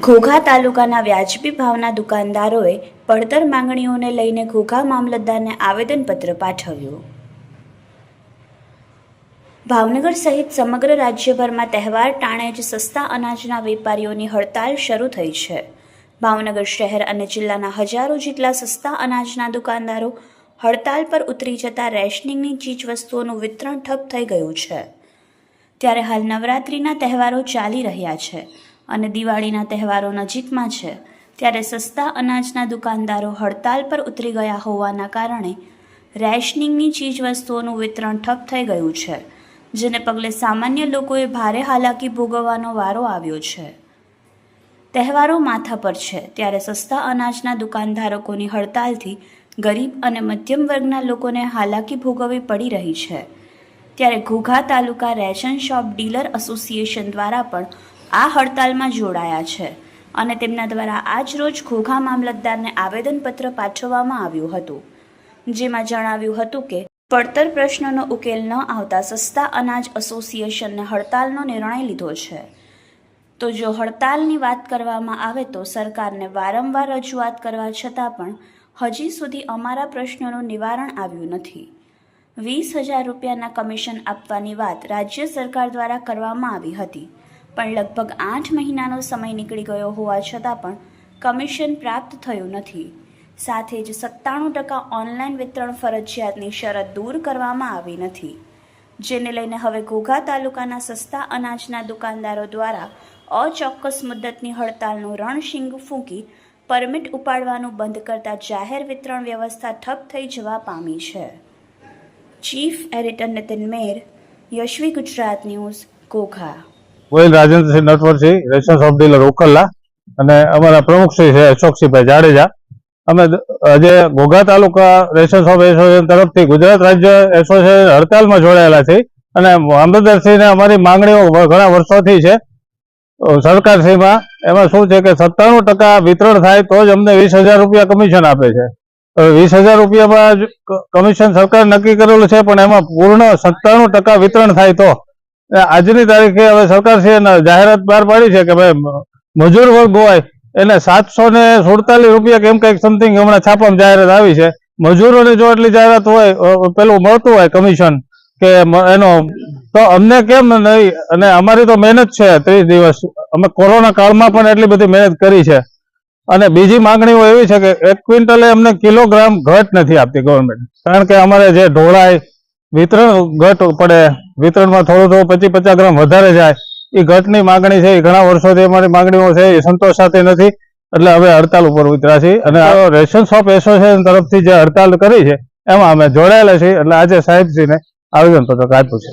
ઘોઘા તાલુકાના વ્યાજબી ભાવના દુકાનદારોએ પડતર માંગણીઓને લઈને ઘોઘા મામલતદારને આવેદનપત્ર પાઠવ્યું. ભાવનગર સહિત સમગ્ર રાજ્યભરમાં તહેવાર ટાણે જ સસ્તા અનાજના વેપારીઓની હડતાલ શરૂ થઈ છે. ભાવનગર શહેર અને જિલ્લાના હજારો જેટલા સસ્તા અનાજના દુકાનદારો હડતાલ પર ઉતરી જતા રેશનિંગની ચીજવસ્તુઓનું વિતરણ ઠપ થઈ ગયું છે. ત્યારે હાલ નવરાત્રિના તહેવારો ચાલી રહ્યા છે અને દિવાળીના તહેવારો નજીકમાં છે. ત્યારે સસ્તા અનાજના દુકાનદારો હડતાલ પર ઉતરી ગયા હોવાના કારણે રેશનિંગની ચીજવસ્તુઓનું વિતરણ ઠપ થઈ ગયું છે, જેને પગલે સામાન્ય લોકોએ ભારે હાલાકી ભોગવવાનો વારો આવ્યો છે. તહેવારો માથા પર છે, ત્યારે સસ્તા અનાજના દુકાનધારકોની હડતાલથી ગરીબ અને મધ્યમ વર્ગના લોકોને હાલાકી ભોગવવી પડી રહી છે. ત્યારે Ghogha taluka ration shop dealer association દ્વારા પણ આ હડતાલમાં જોડાયા છે અને તેમના દ્વારા આજ રોજ ઘોઘા મામલતદારને આવેદનપત્ર પાઠવવામાં આવ્યું હતું. જેમાં જણાવ્યું હતું કે, પડતર પ્રશ્નોનો ઉકેલ ન આવતા સસ્તા અનાજ એસોસિએશનને હડતાલનો નિર્ણય લીધો છે. તો જો હડતાલની વાત કરવામાં આવે તો સરકારને વારંવાર રજૂઆત કરવા છતાં પણ હજી સુધી અમારા પ્રશ્નોનું નિવારણ આવ્યું નથી. વીસ હજાર રૂપિયાના કમિશન આપવાની વાત રાજ્ય સરકાર દ્વારા કરવામાં આવી હતી. પણ લગભગ આઠ મહિનાનો સમય નીકળી ગયો હોવા છતાં પણ કમિશન પ્રાપ્ત થયું નથી. સાથે જ સત્તાણું ટકા ઓનલાઈન વિતરણ ફરજિયાતની શરત દૂર કરવામાં આવી નથી. જેને લઈને હવે ઘોઘા તાલુકાના સસ્તા અનાજના દુકાનદારો દ્વારા અચોક્કસ મુદ્દતની હડતાલનું રણશીંગ ફૂંકી પરમિટ ઉપાડવાનું બંધ કરતા જાહેર વિતરણ વ્યવસ્થા ઠપ થઈ જવા પામી છે. Chief editor Nitin Mer Yashvi Gujarat news Ghogha Goyal Rajendrasinh Natvarsinh ration of dealer ઉકલ્લા અને અમારા પ્રમુખશ્રી છે અશોકસિંહભાઈ જાડેજા. અમે આજે Ghogha taluka ration shop association તરફથી ગુજરાત રાજ્ય એસોસિએશન હડતાલમાં જોડાયેલા છે. અને મામલતદારશ્રીને અમારી માંગણીઓ ઘણા વર્ષોથી છે. સરકારશ્રીમાં એમાં શું છે કે સત્તાણું ટકા વિતરણ થાય તો જ અમને વીસ હજાર રૂપિયા કમિશન આપે છે. વીસ હજાર રૂપિયામાં કમિશન સરકાર નક્કી કરેલું છે, પણ એમાં પૂર્ણ સત્તાણું ટકા વિતરણ થાય તો. આજની તારીખે હવે સરકાર છે જાહેરાત બહાર પાડી છે કે ભાઈ મજૂર વર્ગ હોય, એને સાતસો ને સુડતાલીસ રૂપિયા કેમ કંઈક સમથિંગ હમણાં છાપામાં જાહેરાત આવી છે. મજૂરોને જો એટલી જાહેરાત હોય પેલું મળતું હોય કમિશન, કે એનો તો અમને કેમ નહીં? અને અમારી તો મહેનત છે ત્રીસ દિવસ. અમે કોરોના કાળમાં પણ એટલી બધી મહેનત કરી છે. અને બીજી માંગણીઓ એવી છે કે એક ક્વિન્ટલે અમને કિલોગ્રામ ઘટ નથી આપતી ગવર્મેન્ટ કારણ કે અમારે જે ઢોળાય, વિતરણ ઘટ પડે, વિતરણમાં થોડું થોડું પચીસ પચાસ ગ્રામ વધારે જાય, એ ઘટની માંગણી છે. એ ઘણા વર્ષોથી અમારી માંગણીઓ છે. એ સંતોષાતી નથી. એટલે હવે હડતાલ ઉપર ઉતર્યા છીએ. અને આ રેશન શોપ એસોસિએશન તરફથી જે હડતાલ કરી છે, એમાં અમે જોડાયેલા છીએ. એટલે આજે સાહેબશ્રીને આવેદનપત્ર આપ્યું છે.